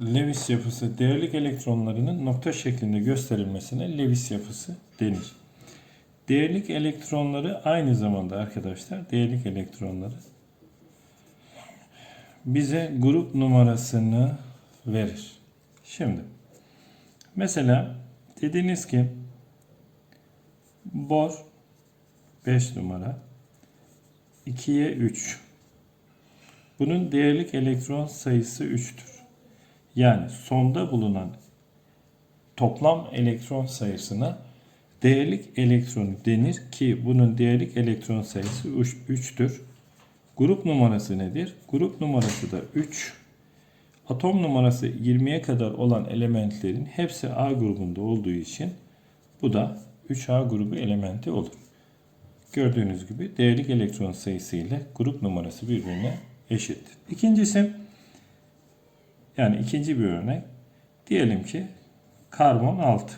Lewis yapısı değerlik elektronlarının nokta şeklinde gösterilmesine Lewis yapısı denir. Değerlik elektronları aynı zamanda arkadaşlar değerlik elektronları bize grup numarasını verir. Şimdi mesela dediniz ki bor 5 numara 2'ye 3 bunun değerlik elektron sayısı 3'tür. Yani sonda bulunan toplam elektron sayısına değerlik elektronu denir ki bunun değerlik elektron sayısı 3'tür. Grup numarası nedir? Grup numarası da 3. Atom numarası 20'ye kadar olan elementlerin hepsi A grubunda olduğu için bu da 3A grubu elementi olur. Gördüğünüz gibi değerlik elektron sayısı ile grup numarası birbirine eşit. İkincisi yani ikinci bir örnek. Diyelim ki karbon 6.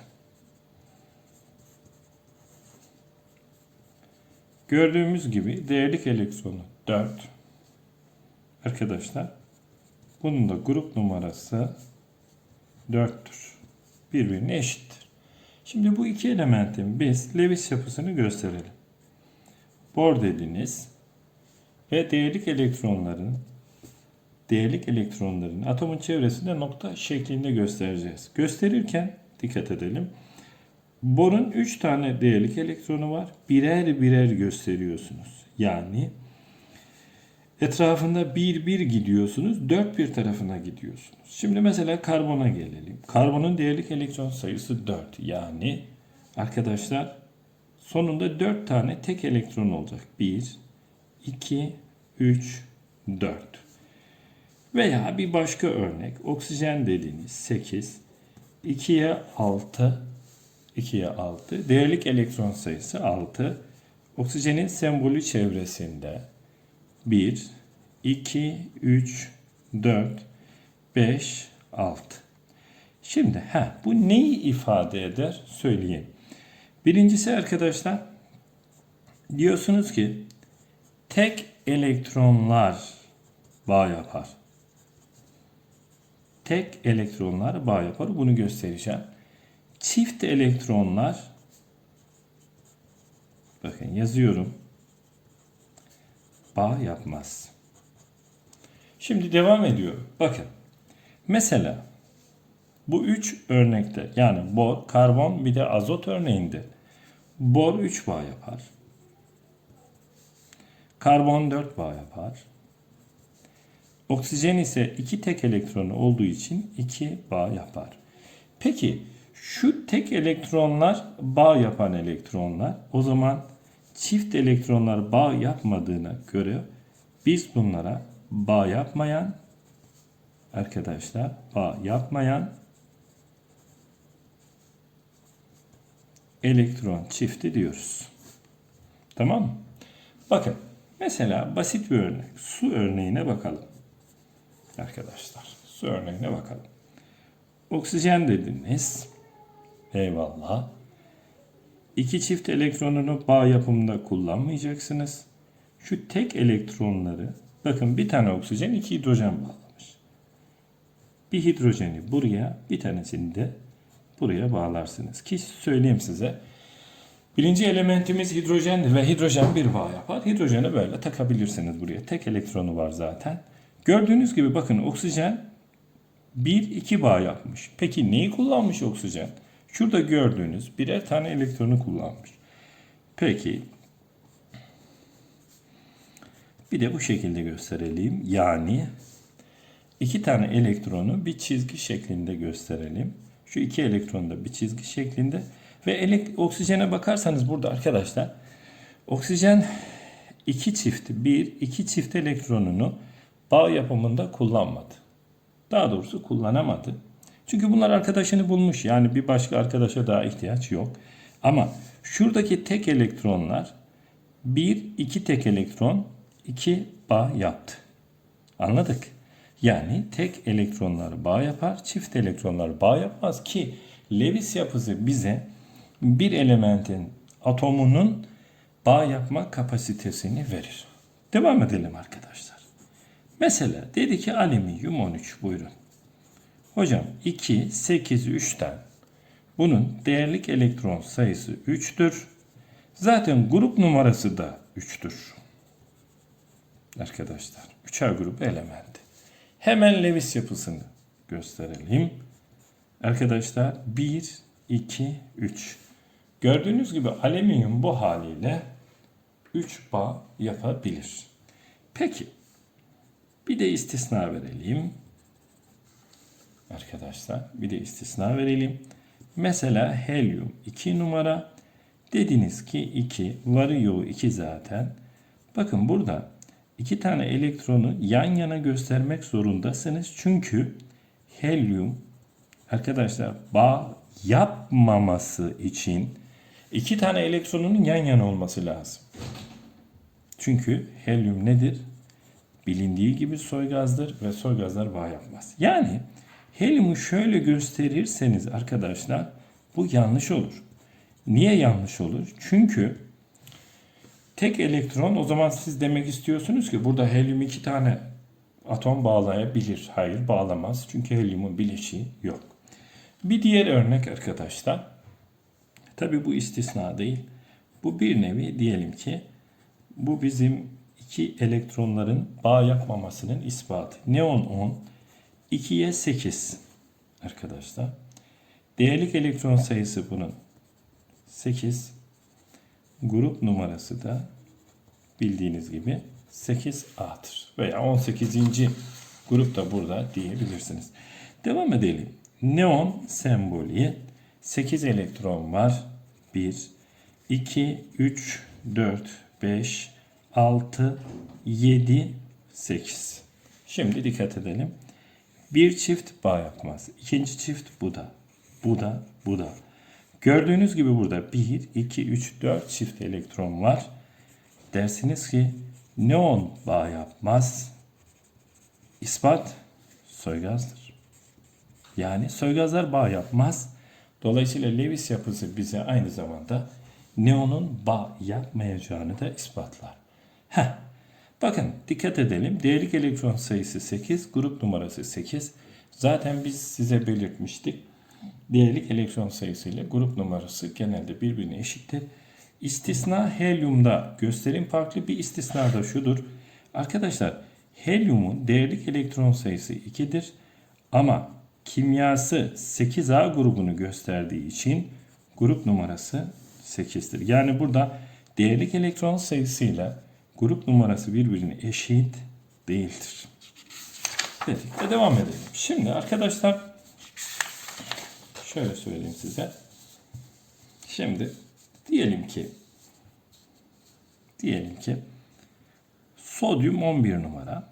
Gördüğümüz gibi değerlik elektronu 4. Arkadaşlar bunun da grup numarası 4'tür. Birbirine eşittir. Şimdi bu iki elementin biz Lewis yapısını gösterelim. Bor dediniz ve değerlik elektronların değerlik elektronların atomun çevresinde nokta şeklinde göstereceğiz. Gösterirken dikkat edelim. Borun 3 tane değerlik elektronu var. Birer birer gösteriyorsunuz. Yani etrafında bir bir gidiyorsunuz. Dört bir tarafına gidiyorsunuz. Şimdi mesela karbona gelelim. Karbonun değerlik elektron sayısı 4. Yani arkadaşlar sonunda 4 tane tek elektron olacak. 1, 2, 3, 4. Veya bir başka örnek. Oksijen dediğiniz 8, 2'ye 6, 2'ye 6. Değerlik elektron sayısı 6. Oksijenin sembolü çevresinde 1, 2, 3, 4, 5, 6. Şimdi ha bu neyi ifade eder söyleyeyim. Birincisi arkadaşlar diyorsunuz ki tek elektronlar bağ yapar. Tek elektronlar bağ yapar. Bunu göstereceğim. Çift elektronlar bakın yazıyorum. Bağ yapmaz. Şimdi devam ediyorum. Bakın. Mesela bu üç örnekte yani bor, karbon bir de azot örneğinde bor 3 bağ yapar. Karbon 4 bağ yapar. Oksijen ise iki tek elektronu olduğu için 2 bağ yapar. Peki şu tek elektronlar bağ yapan elektronlar o zaman çift elektronlar bağ yapmadığına göre biz bunlara bağ yapmayan arkadaşlar bağ yapmayan elektron çifti diyoruz. Tamam mı? Bakın mesela basit bir örnek. Su örneğine bakalım. Arkadaşlar su örneğine bakalım. Oksijen dediniz. Eyvallah. İki çift elektronunu bağ yapımında kullanmayacaksınız. Şu tek elektronları bakın bir tane oksijen iki hidrojen bağlamış. Bir hidrojeni buraya bir tanesini de buraya bağlarsınız. Ki söyleyeyim size. Birinci elementimiz hidrojen ve hidrojen bir bağ yapar. Hidrojeni böyle takabilirsiniz buraya. Tek elektronu var zaten. Gördüğünüz gibi bakın oksijen 1-2 bağ yapmış. Peki neyi kullanmış oksijen? Şurada gördüğünüz birer tane elektronu kullanmış. Peki bir de bu şekilde gösterelim. Yani iki tane elektronu bir çizgi şeklinde gösterelim. Şu iki elektronu da bir çizgi şeklinde. Ve oksijene bakarsanız burada arkadaşlar oksijen iki çift, bir, iki çift elektronunu bağ yapımında kullanmadı. Daha doğrusu kullanamadı. Çünkü bunlar arkadaşını bulmuş. Yani bir başka arkadaşa daha ihtiyaç yok. Ama şuradaki tek elektronlar bir, iki tek elektron, iki bağ yaptı. Anladık. Yani tek elektronlar bağ yapar, çift elektronlar bağ yapmaz ki Lewis yapısı bize bir elementin atomunun bağ yapma kapasitesini verir. Devam edelim arkadaşlar. Mesela dedi ki alüminyum 13 buyurun. Hocam 2, 8, 3'ten bunun değerlik elektron sayısı 3'tür. Zaten grup numarası da 3'tür. Arkadaşlar 3'er grup elementi. Hemen Lewis yapısını gösterelim. Arkadaşlar 1, 2, 3. Gördüğünüz gibi alüminyum bu haliyle 3 bağ yapabilir. Peki bir de istisna verelim. Arkadaşlar bir de istisna verelim. Mesela helyum 2 numara. Dediniz ki 2, varı yoğu 2 zaten. Bakın burada iki tane elektronu yan yana göstermek zorundasınız. Çünkü helyum arkadaşlar bağ yapmaması için iki tane elektronun yan yana olması lazım. Çünkü helyum nedir? Bilindiği gibi soygazdır ve soygazlar bağ yapmaz. Yani helyumu şöyle gösterirseniz arkadaşlar bu yanlış olur. Niye yanlış olur? Çünkü tek elektron o zaman siz demek istiyorsunuz ki burada helyum iki tane atom bağlayabilir. Hayır bağlamaz. Çünkü helyumun bileşiği yok. Bir diğer örnek arkadaşlar. Tabi bu istisna değil. Bu bir nevi diyelim ki bu bizim iki elektronların bağ yapmamasının ispatı. Neon 10, 2'ye 8 arkadaşlar. Değerlik elektron sayısı bunun 8. Grup numarası da bildiğiniz gibi 8A'tır. Veya 18. grup da burada diyebilirsiniz. Devam edelim. Neon sembolü 8 elektron var. 1, 2, 3, 4, 5, 6, 7, 8. Şimdi dikkat edelim. Bir çift bağ yapmaz. İkinci çift bu da. Bu da, bu da. Gördüğünüz gibi burada 1, 2, 3, 4 çift elektron var. Dersiniz ki neon bağ yapmaz. İspat soygazdır. Yani soygazlar bağ yapmaz. Dolayısıyla Lewis yapısı bize aynı zamanda neonun bağ yapmayacağını da ispatlar. Heh. Bakın dikkat edelim. Değerlik elektron sayısı 8, grup numarası 8. Zaten biz size belirtmiştik. Değerlik elektron sayısı ile grup numarası genelde birbirine eşittir. İstisna helyumda gösterim farklı bir istisna da şudur. Arkadaşlar helyumun değerlik elektron sayısı 2'dir ama kimyası 8A grubunu gösterdiği için grup numarası 8'dir. Yani burada değerlik elektron sayısıyla grup numarası birbirine eşit değildir. Dedik devam edelim. Şimdi arkadaşlar şöyle söyleyeyim size. Şimdi diyelim ki diyelim ki sodyum 11 numara.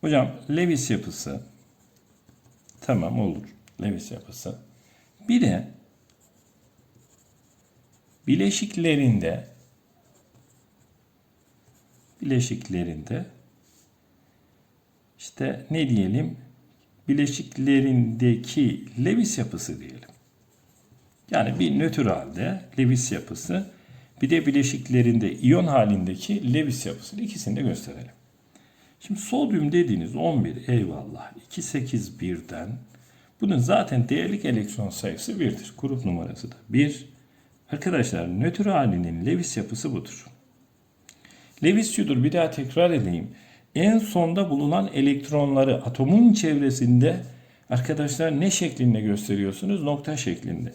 Hocam Lewis yapısı tamam olur. Lewis yapısı. Bir de bileşiklerinde bileşiklerinde işte ne diyelim bileşiklerindeki Lewis yapısı diyelim. Yani bir nötr halde Lewis yapısı bir de bileşiklerinde iyon halindeki Lewis yapısı ikisini de gösterelim. Şimdi sodyum dediğiniz 11 eyvallah 281'den bunun zaten değerlik elektron sayısı 1'dir. Grup numarası da 1. Arkadaşlar nötr halinin Lewis yapısı budur. Lewis şudur bir daha tekrar edeyim. En sonda bulunan elektronları atomun çevresinde arkadaşlar ne şeklinde gösteriyorsunuz? Nokta şeklinde.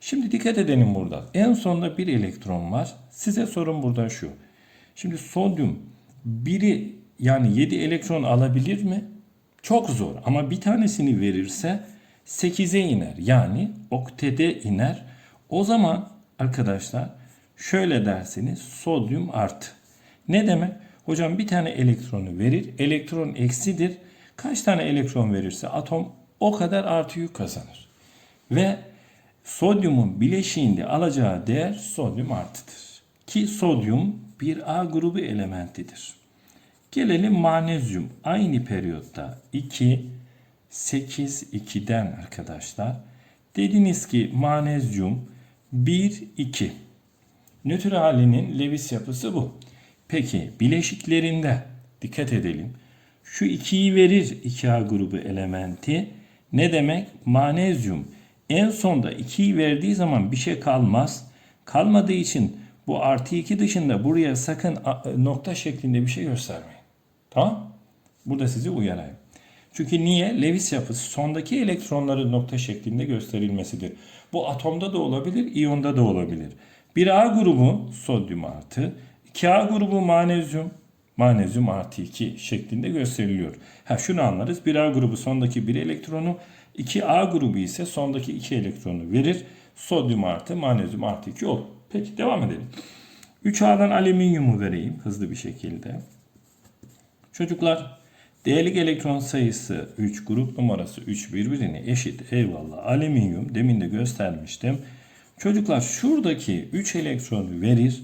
Şimdi dikkat edelim burada. En sonda bir elektron var. Size sorun burada şu. Şimdi sodyum biri yani 7 elektron alabilir mi? Çok zor ama bir tanesini verirse 8'e iner. Yani oktede iner. O zaman arkadaşlar şöyle dersiniz sodyum artı. Ne demek? Hocam bir tane elektronu verir. Elektron eksidir. Kaç tane elektron verirse atom o kadar artı yük kazanır. Ve sodyumun bileşiğinde alacağı değer sodyum artıdır. Ki sodyum bir A grubu elementidir. Gelelim manezyum. Aynı periyotta 2, 8, 2'den arkadaşlar. Dediniz ki manezyum 1, 2. Nötr halinin Lewis yapısı bu. Peki bileşiklerinde dikkat edelim. Şu 2'yi verir 2A grubu elementi. Ne demek? Manezyum. En sonda 2'yi verdiği zaman bir şey kalmaz. Kalmadığı için bu artı 2 dışında buraya sakın a- nokta şeklinde bir şey göstermeyin. Tamam? Burada sizi uyarayım. Çünkü niye? Lewis yapısı sondaki elektronların nokta şeklinde gösterilmesidir. Bu atomda da olabilir, iyonda da olabilir. Bir A grubu sodyum artı, 2A grubu manezyum, manezyum artı 2 şeklinde gösteriliyor. Ha şunu anlarız. Bir A grubu sondaki bir elektronu, 2A grubu ise sondaki iki elektronu verir. Sodyum artı, manezyum artı 2 olur. Peki devam edelim. 3A'dan alüminyumu vereyim hızlı bir şekilde. Çocuklar değerlik elektron sayısı 3 grup numarası 3 birbirine eşit eyvallah alüminyum demin de göstermiştim. Çocuklar şuradaki 3 elektronu verir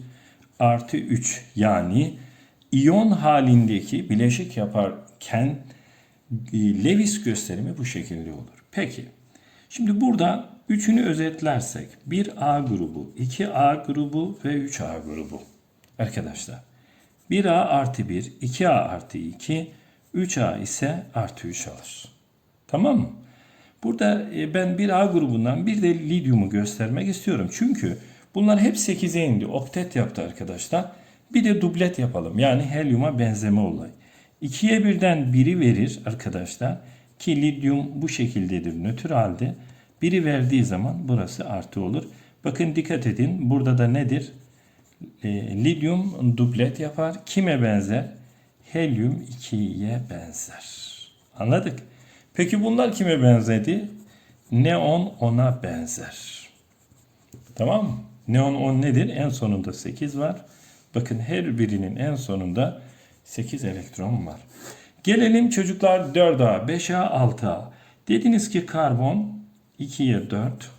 artı 3 yani iyon halindeki bileşik yaparken e, Lewis gösterimi bu şekilde olur. Peki şimdi burada üçünü özetlersek 1A grubu, 2A grubu ve 3A grubu. Arkadaşlar 1A artı 1, 2A artı 2, 3A ise artı 3 alır. Tamam mı? Burada e, ben 1A grubundan bir de lityumu göstermek istiyorum. Çünkü bunlar hep 8'e indi. Oktet yaptı arkadaşlar. Bir de dublet yapalım. Yani helyuma benzeme olay. 2'ye birden biri verir arkadaşlar. Ki lityum bu şekildedir nötr halde. Biri verdiği zaman burası artı olur. Bakın dikkat edin. Burada da nedir? E, lityum dublet yapar. Kime benzer? Helyum 2'ye benzer. Anladık. Peki bunlar kime benzedi? Neon ona benzer. Tamam mı? Neon 10 nedir? En sonunda 8 var. Bakın her birinin en sonunda 8 elektron var. Gelelim çocuklar 4A, 5A, 6A. Dediniz ki karbon 2'ye 4.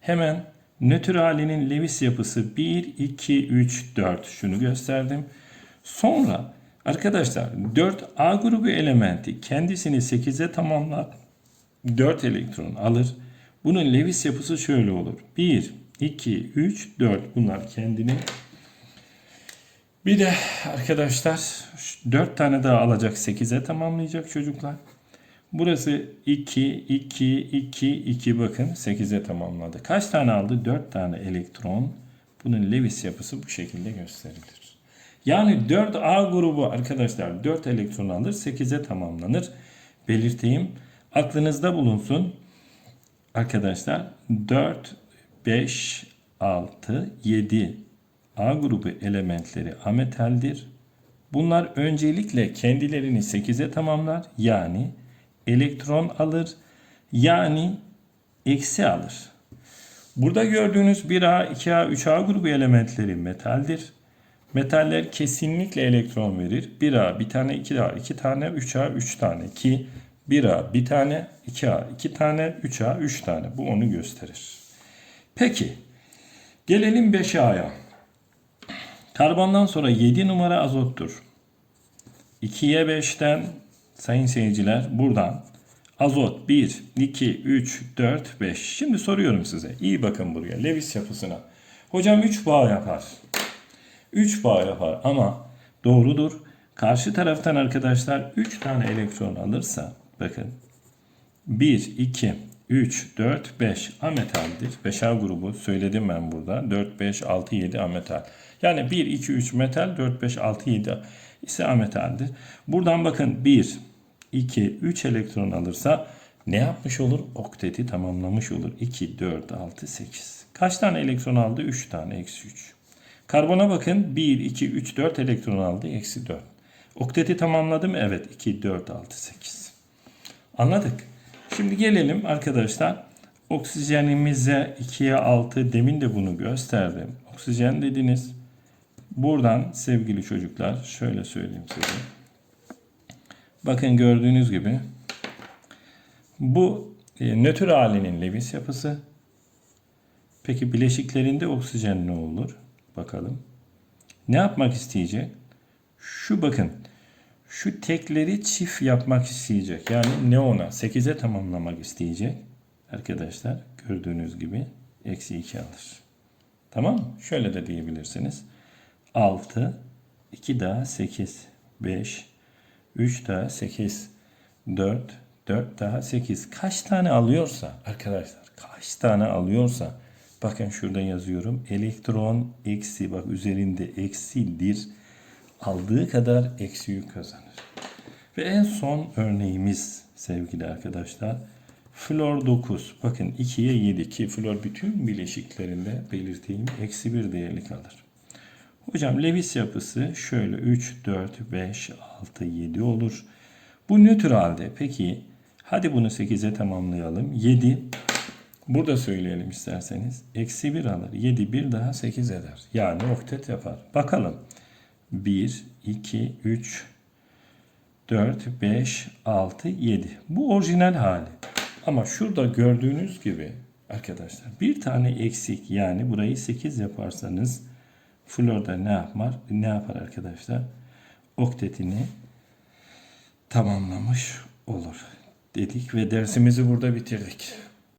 Hemen nötr halinin Lewis yapısı 1, 2, 3, 4. Şunu gösterdim. Sonra arkadaşlar 4A grubu elementi kendisini 8'e tamamlar. 4 elektron alır. Bunun Lewis yapısı şöyle olur. 1, 2, 3, 4. Bunlar kendini bir de arkadaşlar 4 tane daha alacak 8'e tamamlayacak çocuklar. Burası 2, 2, 2, 2 bakın 8'e tamamladı. Kaç tane aldı? 4 tane elektron. Bunun Lewis yapısı bu şekilde gösterilir. Yani 4A grubu arkadaşlar 4 elektron alır 8'e tamamlanır. Belirteyim. Aklınızda bulunsun. Arkadaşlar 4, 5, 6, 7 A grubu elementleri ametaldir. Bunlar öncelikle kendilerini 8'e tamamlar. Yani elektron alır. Yani eksi alır. Burada gördüğünüz 1A, 2A, 3A grubu elementleri metaldir. Metaller kesinlikle elektron verir. 1A bir tane, 2A iki tane, 3A 3 tane ki 1A bir tane, 2A 2 tane, 3A 3 tane. Bu onu gösterir. Peki gelelim 5A'ya. Karbondan sonra 7 numara azottur. 2'ye 5'ten sayın seyirciler buradan azot 1, 2, 3, 4, 5. Şimdi soruyorum size. İyi bakın buraya. Lewis yapısına. Hocam 3 bağ yapar. 3 bağ yapar ama doğrudur. Karşı taraftan arkadaşlar 3 tane elektron alırsa bakın 1, 2, 3, 4, 5 ametaldir. 5A grubu söyledim ben burada. 4, 5, 6, 7 ametal. Yani 1, 2, 3 metal, 4, 5, 6, 7 ise ametaldir. Buradan bakın 1, 2, 3 elektron alırsa ne yapmış olur? Okteti tamamlamış olur. 2, 4, 6, 8. Kaç tane elektron aldı? 3 tane, eksi 3. Karbona bakın 1, 2, 3, 4 elektron aldı, eksi 4. Okteti tamamladı mı? Evet 2, 4, 6, 8. Anladık. Şimdi gelelim arkadaşlar. Oksijenimize 2'ye 6 demin de bunu gösterdim. Oksijen dediniz. Buradan sevgili çocuklar şöyle söyleyeyim size. Bakın gördüğünüz gibi bu e, nötr halinin Lewis yapısı. Peki bileşiklerinde oksijen ne olur? Bakalım. Ne yapmak isteyecek? Şu bakın. Şu tekleri çift yapmak isteyecek. Yani neona 8'e tamamlamak isteyecek. Arkadaşlar gördüğünüz gibi eksi 2 alır. Tamam mı? Şöyle de diyebilirsiniz. 6, 2 daha 8, 5, 3 daha 8. 4. 4 daha 8. Kaç tane alıyorsa arkadaşlar kaç tane alıyorsa bakın şurada yazıyorum. Elektron eksi bak üzerinde eksidir. Aldığı kadar eksi yük kazanır. Ve en son örneğimiz sevgili arkadaşlar. Flor 9. Bakın 2'ye 7 ki flor bütün bileşiklerinde belirteyim eksi 1 değerli kalır. Hocam Lewis yapısı şöyle 3, 4, 5, 6, 7 olur. Bu nötr halde. Peki hadi bunu 8'e tamamlayalım. 7 burada söyleyelim isterseniz. Eksi 1 alır. 7 bir daha 8 eder. Yani oktet yapar. Bakalım. 1, 2, 3, 4, 5, 6, 7. Bu orijinal hali. Ama şurada gördüğünüz gibi arkadaşlar bir tane eksik yani burayı 8 yaparsanız Flor'da ne yapar? Ne yapar arkadaşlar? Oktetini tamamlamış olur dedik ve dersimizi burada bitirdik.